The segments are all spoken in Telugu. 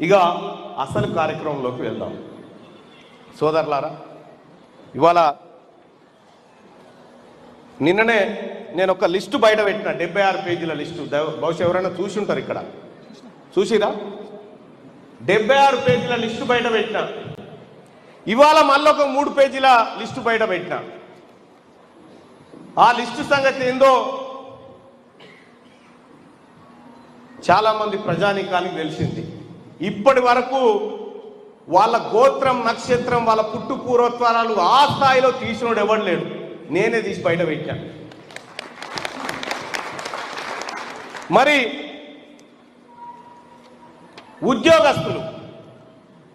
ఇక అసలు కార్యక్రమంలోకి వెళ్దాం. సోదరులారా ఇవాళ నిన్ననే నేను ఒక లిస్టు బయట పెట్టిన డెబ్బై ఆరు పేజీల లిస్టు. బహుశా ఎవరైనా చూసి ఉంటారు ఇక్కడ. చూసిరా? డెబ్బై ఆరు పేజీల లిస్టు బయట పెట్టిన. ఇవాళ మళ్ళీ ఒక మూడు పేజీల లిస్టు బయట పెట్టిన. ఆ లిస్టు సంగతి ఏందో చాలామంది ప్రజానీకానికి తెలిసింది. ఇప్పటి వరకు వాళ్ళ గోత్రం నక్షత్రం వాళ్ళ పుట్టు పూర్వత్వాలు ఆ స్థాయిలో తీసినోడు ఎవడు లేడు. నేనే తీసి బయట పెట్టాను మరి ఉద్యోగస్తులు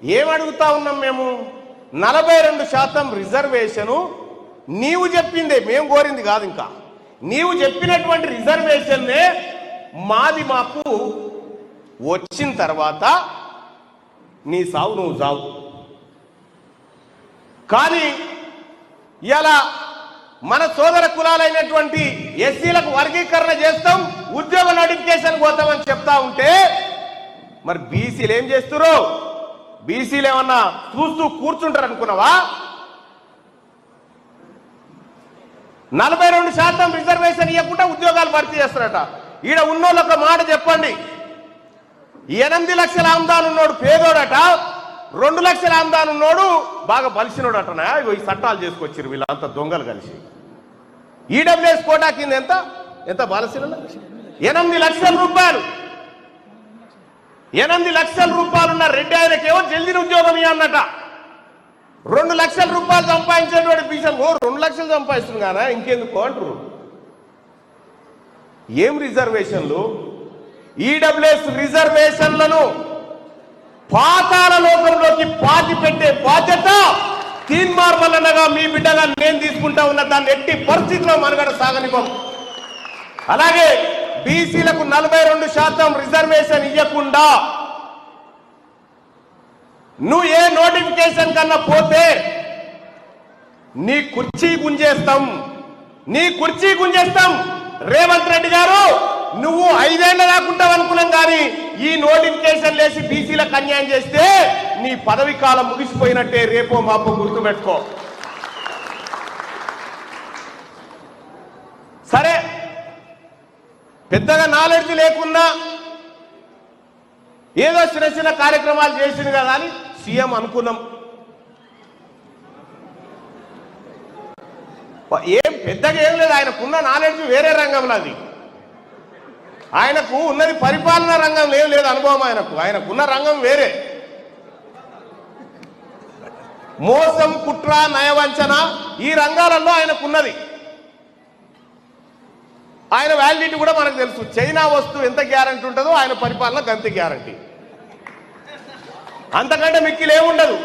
ఏమడుగుతా ఉన్నాం మేము? నలభై రెండు శాతం రిజర్వేషను నీవు చెప్పిందే మేము కోరింది కాదు ఇంకా. నీవు చెప్పినటువంటి రిజర్వేషన్నే మాది మాకు వచ్చిన తర్వాత నీ సావు నువ్వు సావు కానీ ఇలా మన సోదర కులాలైనటువంటి ఎస్సీలకు వర్గీకరణ చేస్తాం ఉద్యోగ నోటిఫికేషన్ పోతామని చెప్తా ఉంటే మరి బీసీలు ఏం చేస్తురు బీసీలు ఏమన్నా చూస్తూ కూర్చుంటారు అనుకున్నావా? నలభై రెండు శాతం రిజర్వేషన్ ఇవ్వకుండా ఉద్యోగాలు భర్తీ చేస్తారట. ఈడ ఉన్నోళ్ళు ఒక మాట చెప్పండి. ఎనిమిది లక్షల ఆమ్దాన్ ఉన్నోడు పేదోడట రెండు లక్షల ఆమ్దాన్ ఉన్నోడు బాగా బలిసినోడటనా? ఇగో ఈ చట్టాలు చేసుకొచ్చారు వీళ్ళంతా దొంగలు కలిసి. ఈడబ్ల్యూఎస్ కోటా కింద ఎంత? ఎంత బలసిన ఎనిమిది లక్షల రూపాయలు. ఎనిమిది లక్షల రూపాయలు ఉన్న రెడ్డి ఆయనకేమో జల్దీ ఉద్యోగం అన్నట రెండు లక్షల రూపాయలు సంపాదించేటువంటి బీసీలు ఓ రెండు లక్షలు సంపాదిస్తుంది కానీ ఇంకెందుకు అంటారు ఏం రిజర్వేషన్లు? ఈడబ్ల్యూఎస్ రిజర్వేషన్లను పాతాల లోకంలోకి పాతి పెట్టే బాధ్యత తీన్మార్ వల్లనగా మీ బిడ్డగా నేను తీసుకుంటా ఉన్న దాన్ని ఎట్టి పరిస్థితిలో మనగడ సాగనివ్వం అలాగే బీసీలకు నలభై రెండు శాతం రిజర్వేషన్ ఇవ్వకుండా నువ్వు ఏ నోటిఫికేషన్ కన్నా పోతే నీ కుర్చీ గుంజేస్తాం నీ కుర్చీ గుంజేస్తాం. రేవంత్ రెడ్డి గారు నువ్వు ఐదేళ్ళ దాకుంటావు అనుకున్నాం కానీ ఈ నోటిఫికేషన్ లేసి బీసీలకు అన్యాయం చేస్తే నీ పదవి కాలం ముగిసిపోయినట్టే రేపో మాపో గుర్తుపెట్టుకో. సరే పెద్దగా నాలెడ్జ్ లేకున్నా ఏదో చిన్న చిన్న కార్యక్రమాలు చేసింది కదా అని సీఎం అనుకున్నాం. ఏం పెద్దగా ఏం లేదు ఆయనకున్న నాలెడ్జ్ వేరే రంగంలో అది. ఆయనకు ఉన్నది పరిపాలనా రంగం ఏం లేదు అనుభవం ఆయనకు. ఆయనకున్న రంగం వేరే. మోసం కుట్ర నయవంచన ఈ రంగాలలో ఆయనకున్నది. ఆయన వ్యాలిడిటీ కూడా మనకు తెలుసు. చైనా వస్తువు ఎంత గ్యారంటీ ఉంటుందో ఆయన పరిపాలన అంతే గ్యారంటీ అంతకంటే మిక్కిలు ఏముండదు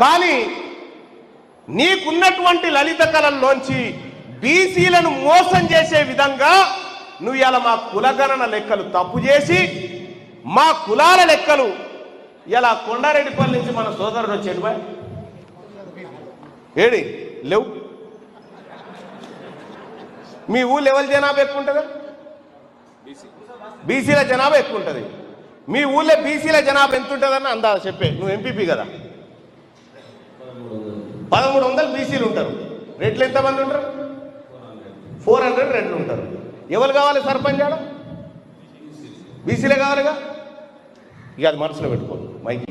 కానీ నీకున్నటువంటి లలిత కళల్లోంచి బీసీలను మోసం చేసే విధంగా నువ్వు ఇలా మా కులగణన లెక్కలు తప్పు చేసి మా కులాల లెక్కలు ఇలా కొండారెడ్డిపల్లి నుంచి మన సోదరుడు వచ్చాడు బాయ్ ఏడి? లేవు. మీ ఊళ్ళో ఎవరి జనాభా ఎక్కువ ఉంటుందా? బీసీల జనాభా ఎక్కువ ఉంటుంది. మీ ఊళ్ళో బీసీల జనాభా ఎంత ఉంటుందని అందా చెప్పే. నువ్వు ఎంపీపీ కదా. పదమూడు వందలు బీసీలు ఉంటారు. రెట్లు ఎంతమంది ఉంటారు? ఫోర్ హండ్రెడ్ రెట్లు ఉంటారు. ఎవరు కావాలి సర్పంచ్ ఆడ? బీసీలే కావాలిగా? ఇక అది మనసులో పెట్టుకో మైకి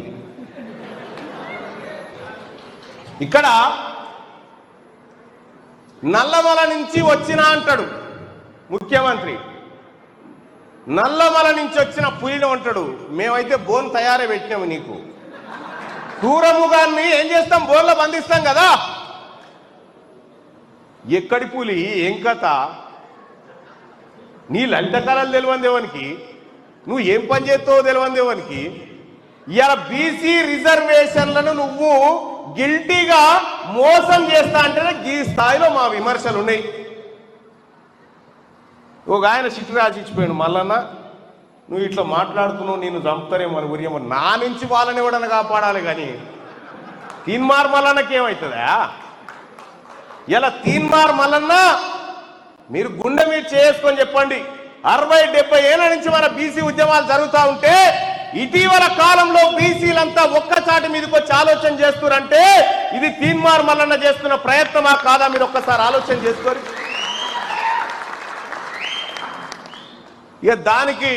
ఇక్కడ నల్లమల నుంచి వచ్చిన అంటాడు ముఖ్యమంత్రి. నల్లమల నుంచి వచ్చిన పులిని అంటాడు మేమైతే బోన్ తయారే పెట్టినాము నీకు. కూరముగాన్ని ఏం చేస్తాం? బోన్లో బంధిస్తాం కదా. ఎక్కడి పులి? ఏం కథ? నీ లలితకళలు తెలియని తెలివందేవానికి నువ్వు ఏం పని చేస్తావో తెలివందేవానికి ఇవాళ బీసీ రిజర్వేషన్లను నువ్వు గిల్టీగా మోసం చేస్తా అంటే ఈ స్థాయిలో మా విమర్శలు ఉన్నాయి ఒక ఆయన చిట్టు రాసి మల్లన్న నువ్వు ఇట్లా మాట్లాడుతున్నావు నేను చంపుతారేమో అని ఉరియమో నా నుంచి వాళ్ళని ఎవడన్నా కాపాడాలి కానీ తీన్మార్ మల్లన్నకి ఏమవుతుందా ఇలా తీన్మార్ మల్లన్న మీరు గుండె మీరు చేసుకొని చెప్పండి. అరవై డెబ్బై ఏళ్ళ నుంచి మన బీసీ ఉద్యమాలు జరుగుతూ ఉంటే ఇటీవల కాలంలో బీసీలంతా ఒక్కసాటి మీదకి వచ్చి ఆలోచన చేస్తున్నారంటే ఇది తీన్మార్ మల్లన్న చేస్తున్న ప్రయత్నమా కాదా మీరు ఒక్కసారి ఆలోచన చేసుకోరు ఇక దానికి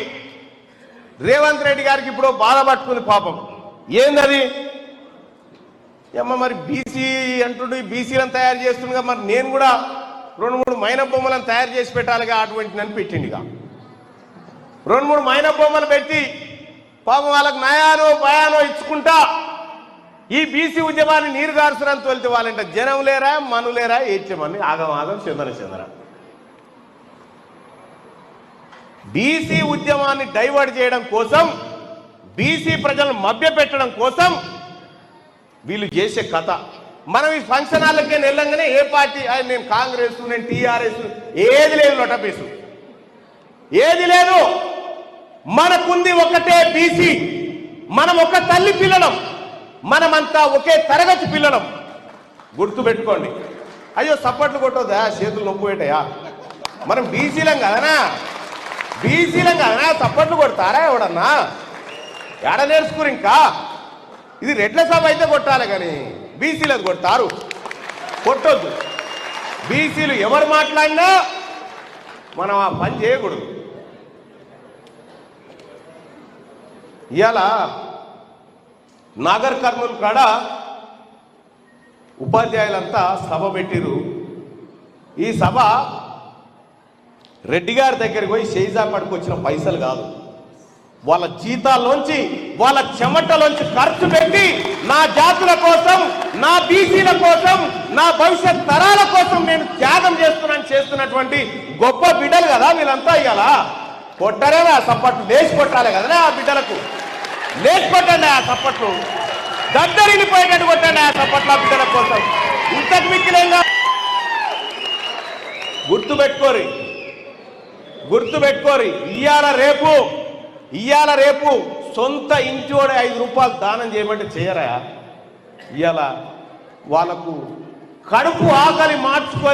రేవంత్ రెడ్డి గారికి ఇప్పుడు బాధ పట్టుకుంది పాపం. ఏందది? అమ్మ మరి బీసీ అంటుండు బీసీలను తయారు చేస్తుండగా మరి నేను కూడా రెండు మూడు మైన బొమ్మలను తయారు చేసి పెట్టాలిగా అటువంటి నన్ను పెట్టిండిగా. రెండు మూడు మైన బొమ్మలు పెట్టి పాపం వాళ్ళకు నయానో భయానో ఇచ్చుకుంటా ఈ బీసీ ఉద్యమాన్ని నీరు గారుస్తున్నంత వెళ్తే వాళ్ళంట జనం లేరా మను లేరా ఏడ్చమని ఆగం ఆగం చందన చందన బీసీ ఉద్యమాన్ని డైవర్ట్ చేయడం కోసం బీసీ ప్రజలను మభ్యపెట్టడం కోసం వీళ్ళు చేసే కథ. మనం ఈ ఫంక్షన్ హాల్కే వెళ్ళంగానే ఏ పార్టీ నేను కాంగ్రెస్ నేను టీఆర్ఎస్ ఏది లేదు లొటపేసు ఏది లేదు. మనకుంది ఒకటే బీసీ. మనం ఒక తల్లి పిల్లలం. మనమంతా ఒకే తరగతి పిల్లలం. గుర్తు పెట్టుకోండి అయ్యో సప్పట్లు కొట్టొద్దా? చేతులు నొప్పు పెట్టయా మనం బీసీలం కదనా? బీసీలం కదనా? సప్పట్లు కొడతారా ఎవడన్నా? ఎడ నేర్చుకుని ఇంకా? ఇది రెడ్ల సభ అయితే కొట్టాలి కానీ. బీసీలకు కొడతారు. కొట్టొద్దు. బీసీలు ఎవరు మాట్లాడినా మనం ఆ పని చేయకూడదు. ఇవాళ నాగర్ కర్నూలు కాడ ఉపాధ్యాయులంతా సభ పెట్టిరు ఈ సభ రెడ్డి గారి దగ్గరికి పోయి షేజా పడుకొచ్చిన పైసలు కాదు. వాళ్ళ జీతాల్లోంచి వాళ్ళ చెమటలోంచి ఖర్చు పెట్టి నా జాతుల కోసం నా బీసీల కోసం నా భవిష్యత్ తరాల కోసం నేను త్యాగం చేస్తున్నాను చేస్తున్నటువంటి గొప్ప బిడ్డలు కదా వీళ్ళంతా ఇవాళ కొట్టరే ఆ సప్పట్లు లేచి కొట్టాలి కదా ఆ బిడ్డలకు? లేచి కొట్టండి ఆ సప్పట్లు దద్దరిల్లిపోయేటట్టు కొట్టండి ఆ సప్పట్లు ఆ బిడ్డల కోసం. ఇంతకు మిక్కిలేంగా గుర్తు పెట్టుకోరి గుర్తు పెట్టుకోరి ఇయ్యాల రేపు ఇయ్యాల రేపు సొంత ఇంచోడే ఐదు రూపాయలు దానం చేయమంటే చేయరా? ఇయ్యాల వాళ్ళకు కడుపు ఆకలి మార్చుకొని